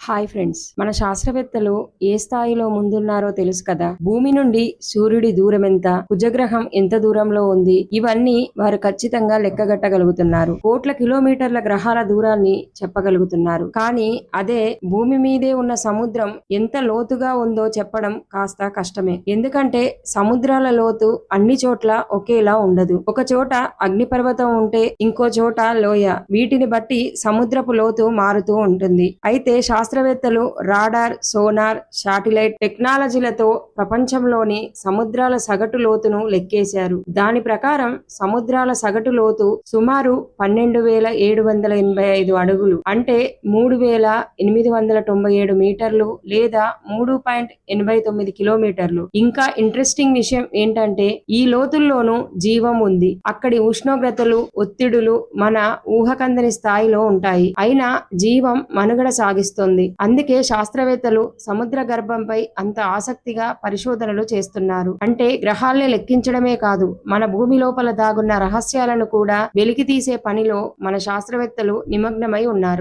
Hi friends మన శాస్త్రవేత్తలు ఏ స్థాయిలో ముందున్నారో తెలుసు కదా? భూమి నుండి సూర్యుడి దూరం ఎంత కుజగ్రహం ఎంత దూరంలో ఉంది? ఇవన్నీ వారు ఖచ్చితంగా లెక్కగట్టగలుగుతున్నారు. కోట్ల కిలోమీటర్ల గ్రహాల దూరాన్ని చెప్పగలుగుతున్నారు. కానీ అదే భూమి మీదే ఉన్న సముద్రం ఎంత లోతుగా ఉందో చెప్పడం కాస్త కష్టమే. ఎందుకంటే సముద్రాల లోతు అన్ని చోట్ల ఒకేలా ఉండదు. ఒక చోట అగ్నిపర్వతం ఉంటే ఇంకో చోట లోయ. వీటిని బట్టి సముద్రపు లోతు మారుతూ ఉంటుంది. అయితే శాస్త్ర శాస్త్రవేత్తలు రాడార్ సోనార్ శాటిలైట్ టెక్నాలజీలతో ప్రపంచంలోని సముద్రాల సగటు లోతును లెక్కేశారు. దాని ప్రకారం సముద్రాల సగటు లోతు సుమారు పన్నెండు వేల ఏడు వందల ఎనభై ఐదు అడుగులు అంటే మూడు వేల ఎనిమిది వందల తొంభై ఏడు మీటర్లు లేదా మూడు పాయింట్ ఎనభై తొమ్మిది కిలోమీటర్లు. ఇంకా ఇంట్రెస్టింగ్ విషయం ఏంటంటే ఈ లోతుల్లోనూ జీవం ఉంది. అక్కడి ఉష్ణోగ్రతలు ఒత్తిడులు మన ఊహకందని స్థాయిలో ఉంటాయి. అయినా జీవం మనుగడ సాగిస్తుంది. అందుకే శాస్త్రవేత్తలు సముద్ర గర్భంపై అంత ఆసక్తిగా పరిశోధనలు చేస్తున్నారు. అంటే గ్రహాల్ని లెక్కించడమే కాదు మన భూమి లోపల దాగున్న రహస్యాలను కూడా వెలికి తీసే పనిలో మన శాస్త్రవేత్తలు నిమగ్నమై ఉన్నారు.